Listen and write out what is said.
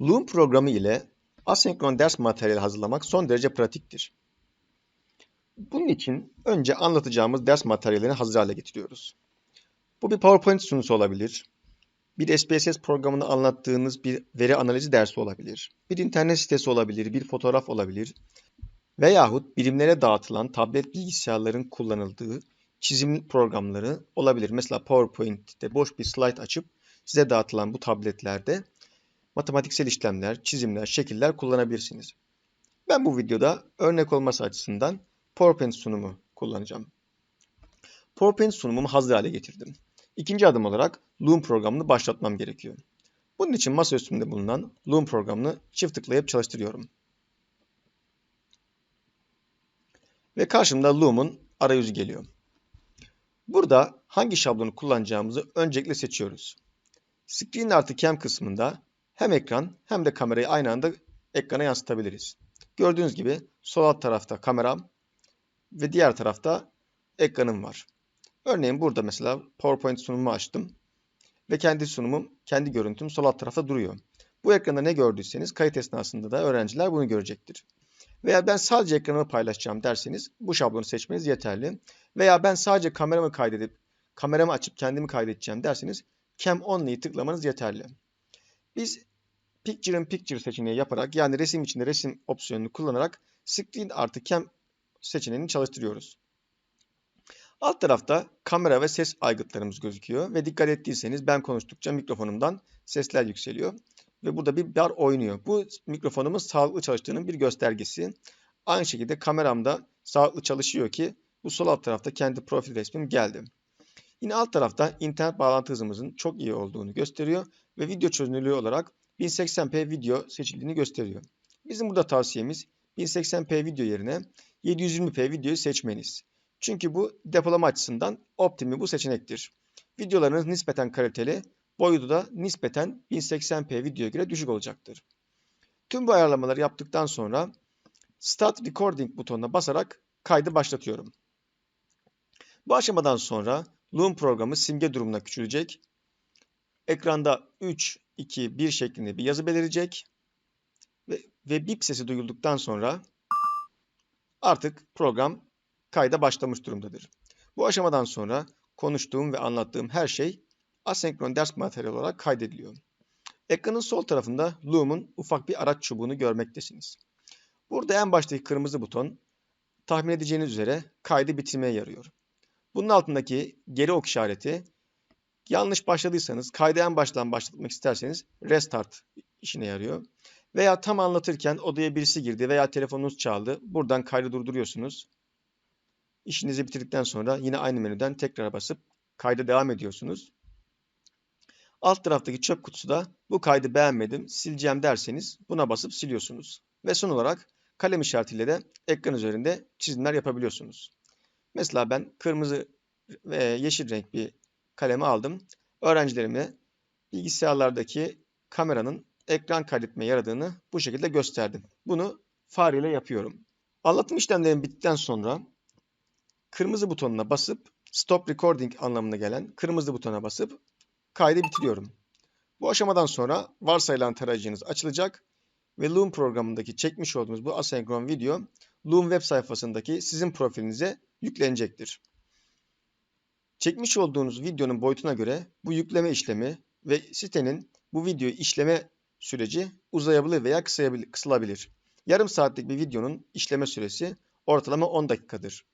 Loom programı ile asenkron ders materyali hazırlamak son derece pratiktir. Bunun için önce anlatacağımız ders materyallerini hazır hale getiriyoruz. Bu bir PowerPoint sunusu olabilir, bir SPSS programını anlattığınız bir veri analizi dersi olabilir, bir internet sitesi olabilir, bir fotoğraf olabilir veyahut birimlere dağıtılan tablet bilgisayarların kullanıldığı çizim programları olabilir. Mesela PowerPoint'te boş bir slide açıp size dağıtılan bu tabletlerde matematiksel işlemler, çizimler, şekiller kullanabilirsiniz. Ben bu videoda örnek olması açısından PowerPoint sunumu kullanacağım. PowerPoint sunumumu hazır hale getirdim. İkinci adım olarak Loom programını başlatmam gerekiyor. Bunun için masa üstünde bulunan Loom programını çift tıklayıp çalıştırıyorum. Ve karşımda Loom'un arayüzü geliyor. Burada hangi şablonu kullanacağımızı öncelikle seçiyoruz. Screen artı Cam kısmında hem ekran hem de kamerayı aynı anda ekrana yansıtabiliriz. Gördüğünüz gibi sol alt tarafta kameram ve diğer tarafta ekranım var. Örneğin burada mesela PowerPoint sunumu açtım ve kendi sunumum, kendi görüntüm sol alt tarafta duruyor. Bu ekranda ne gördüyseniz kayıt esnasında da öğrenciler bunu görecektir. Veya ben sadece ekranımı paylaşacağım derseniz bu şablonu seçmeniz yeterli. Veya ben sadece kameramı kaydedip kameramı açıp kendimi kaydedeceğim derseniz Cam Only'yi tıklamanız yeterli. Biz Picture in Picture seçeneği yaparak yani resim içinde resim opsiyonunu kullanarak Screen artı Cam seçeneğini çalıştırıyoruz. Alt tarafta kamera ve ses aygıtlarımız gözüküyor ve dikkat ettiyseniz ben konuştukça mikrofonumdan sesler yükseliyor ve burada bir bar oynuyor. Bu mikrofonumun sağlıklı çalıştığının bir göstergesi. Aynı şekilde kameramda sağlıklı çalışıyor ki bu sol alt tarafta kendi profil resmim geldi. Yine alt tarafta internet bağlantı hızımızın çok iyi olduğunu gösteriyor ve video çözünürlüğü olarak 1080p video seçildiğini gösteriyor. Bizim burada tavsiyemiz 1080p video yerine 720p videoyu seçmeniz. Çünkü bu depolama açısından optimi bu seçenektir. Videolarınız nispeten kaliteli, boyutu da nispeten 1080p videoya göre düşük olacaktır. Tüm bu ayarlamaları yaptıktan sonra Start Recording butonuna basarak kaydı başlatıyorum. Bu aşamadan sonra Loom programı simge durumuna küçülecek. Ekranda 3, 2, 1 şeklinde bir yazı belirecek. Ve, ve bip sesi duyulduktan sonra artık program kayda başlamış durumdadır. Bu aşamadan sonra konuştuğum ve anlattığım her şey asenkron ders materyali olarak kaydediliyor. Ekranın sol tarafında Loom'un ufak bir araç çubuğunu görmektesiniz. Burada en baştaki kırmızı buton tahmin edeceğiniz üzere kaydı bitirmeye yarıyor. Bunun altındaki geri ok işareti yanlış başladıysanız kaydı en baştan başlatmak isterseniz restart işine yarıyor. Veya tam anlatırken odaya birisi girdi veya telefonunuz çaldı. Buradan kaydı durduruyorsunuz. İşinizi bitirdikten sonra yine aynı menüden tekrar basıp kayda devam ediyorsunuz. Alt taraftaki çöp kutusuda bu kaydı beğenmedim, sileceğim derseniz buna basıp siliyorsunuz. Ve son olarak kalem işaretiyle de ekran üzerinde çizimler yapabiliyorsunuz. Mesela ben kırmızı ve yeşil renk bir kalemi aldım. Öğrencilerime bilgisayarlardaki kameranın ekran kaydetme yaradığını bu şekilde gösterdim. Bunu fareyle yapıyorum. Anlatım işlemlerim bittikten sonra kırmızı butonuna basıp stop recording anlamına gelen kırmızı butona basıp kaydı bitiriyorum. Bu aşamadan sonra varsayılan tarayıcınız açılacak ve Loom programındaki çekmiş olduğumuz bu asenkron video Loom web sayfasındaki sizin profilinize yüklenecektir. Çekmiş olduğunuz videonun boyutuna göre bu yükleme işlemi ve sitenin bu videoyu işleme süreci uzayabilir veya kısılabilir. Yarım saatlik bir videonun işleme süresi ortalama 10 dakikadır.